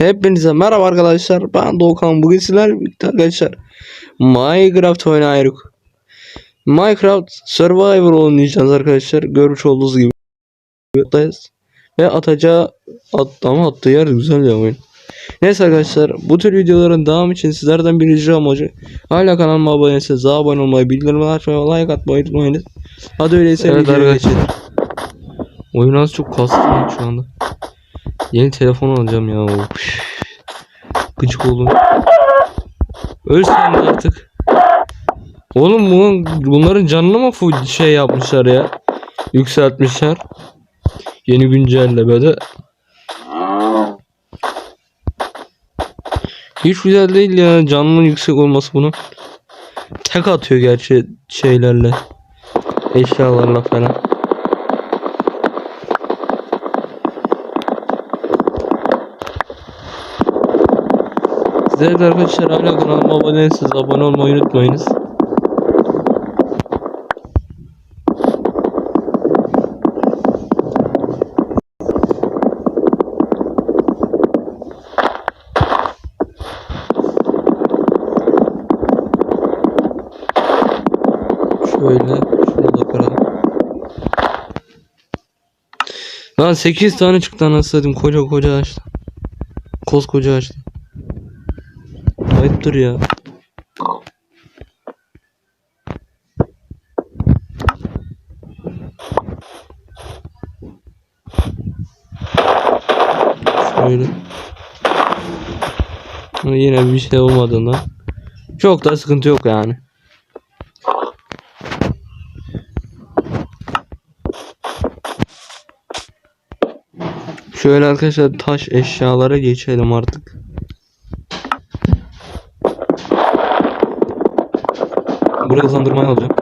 Hepinize merhaba arkadaşlar. Ben Doğukan. Bugün birlikte arkadaşlar Minecraft oynuyoruz. Minecraft Survivor oynayacağız arkadaşlar. Görmüş olduğunuz gibi. Ve atacağı at, ama attığı yer güzel ya oyun. Neyse arkadaşlar bu tür videoların devamı için sizlerden bir ricam olacak. Hala kanalıma abone değilseniz abone olmayı, bildirimleri açmayı, like atmayı unutmayınız. Hadi öyleyse Evet videoya geçelim. Oyun az çok kastı şu anda. Yeni telefon alacağım ya. Of. Gıcık oldum. Öl sen de artık. Oğlum bunun, bunların canını mı full şey yapmışlar ya? Yükseltmişler. Yeni güncellemede. Hiç güzel değil ya canının yüksek olması bunu. Tek atıyor gerçi şeylerle. Eşyalarla falan. De arkadaşlar hala kanalıma abone değilseniz abone olmayı unutmayınız. Şöyle şunu da kıralım. Lan 8 tane çıktı anasını satayım koca koca ağaçtan. Koskoca ağaçtan. Ayıptır ya. Şöyle. Yine bir şey olmadığından çok da sıkıntı yok yani. Şöyle arkadaşlar taş eşyalara geçelim artık. Buraya hızlandırmayı alacağım.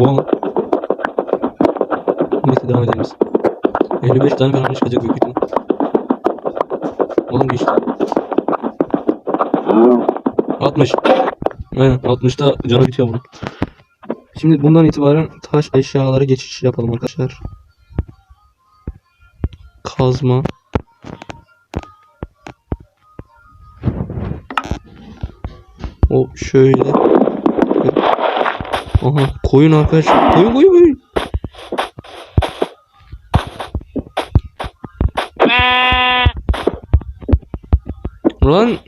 Wow. Neyse devam edelim biz. 55 tane falan çıkacak büyük ihtimal. Oğlum geçti. 60. Aynen 60'ta canı bitiyor bunun. Şimdi bundan itibaren taş eşyalara geçiş yapalım arkadaşlar. Kazma. O şöyle. Aha koyun arkadaşlar. Koyun koyun koyun. Lan.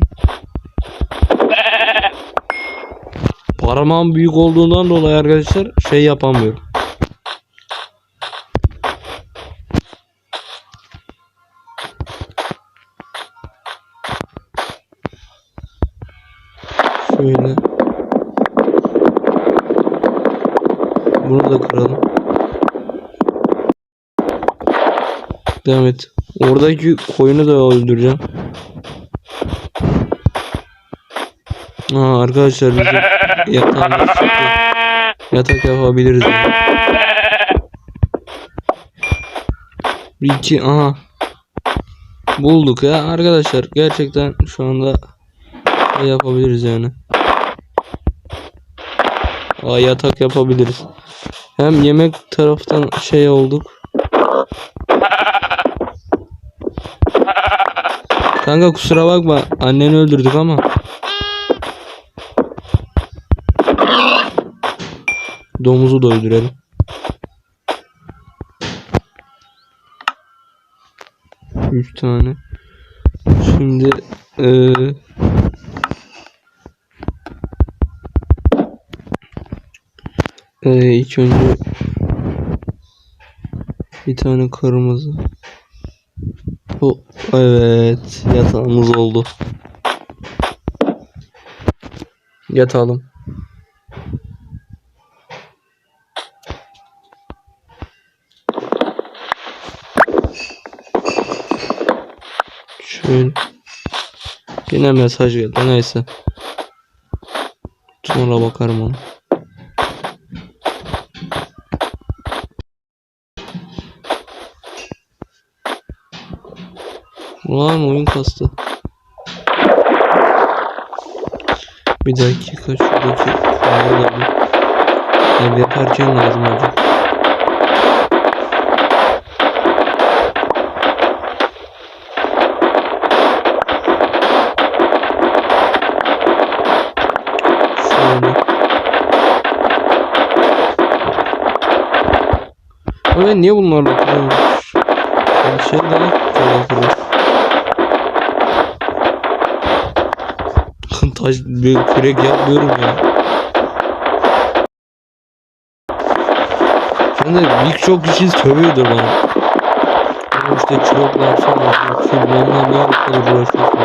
Parmağım büyük olduğundan dolayı arkadaşlar şey yapamıyorum. Şöyle. Bunu da kıralım. Devam et. Oradaki koyunu da öldüreceğim. Aa, arkadaşlar bizim yatağımız. Yatak yapabiliriz. iki aha. Bulduk ya arkadaşlar. Gerçekten şu anda şey yapabiliriz yani. Aa, yatak yapabiliriz. Hem yemek taraftan şey olduk. Kanka kusura bakma. Anneni öldürdük ama. Domuzu da öldürelim. Üç tane. Şimdi eee Ee, ilk önce bir tane kırmızı Bu evet yatağımız oldu. Yatalım. Şöyle. Yine mesaj geldi neyse. Sonra bakarım ona. Ulan oyun kastı. Bir dakika şuradaki kaydı da bir yaparken lazım. Şöyle. Ama ben niye bunlarla kuruyorum? Yani şey daha kolay kuruyor. Taş bir kürek yapmıyorum ya. Şimdi birçok kişi sövüyordur bana. Ama işte çıroklar falan. Niye bu kadar uğraşıyorsun?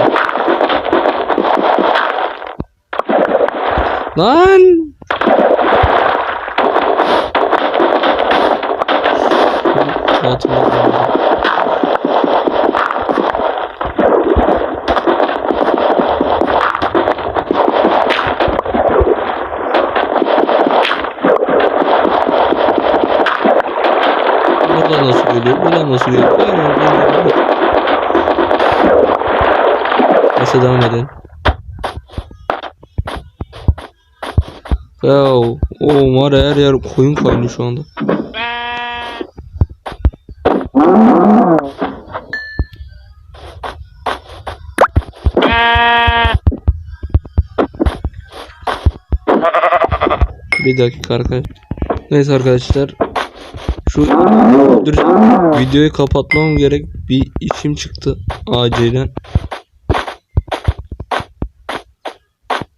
Lan! Hatıma Aynen, aynen, aynen. Neyse devam edelim. Ya o var her yer koyun kaynıyor şu anda. Bir dakika arkadaşlar. Neyse arkadaşlar. Şu dur, videoyu kapatmam gerek. Bir işim çıktı acilen.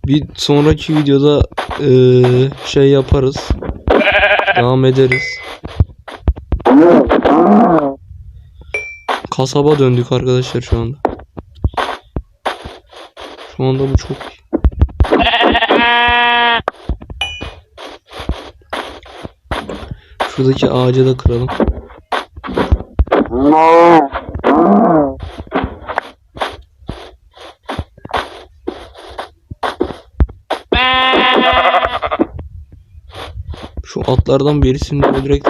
Bir sonraki videoda eee, şey yaparız. Devam ederiz. Kasaba döndük arkadaşlar şu anda. Şu anda bu çok iyi. Şuradaki ağacı da kıralım. Şu atlardan birisini öldürerek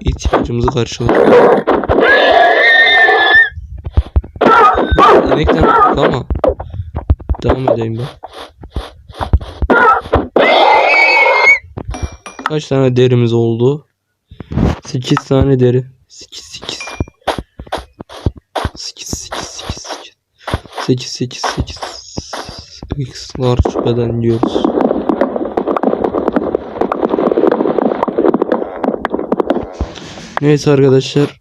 ihtiyacımızı karşılayalım. İnekten korktuk ama devam edeyim ben. Kaç tane derimiz oldu? 8 tane deri. 8 8. 8 8 8 8 8 8 8 X large beden diyoruz. Neyse arkadaşlar.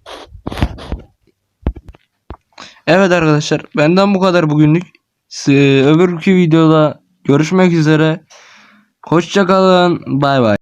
Evet arkadaşlar benden bu kadar bugünlük. S- Öbürkü videoda görüşmek üzere. Hoşçakalın. Bay bay.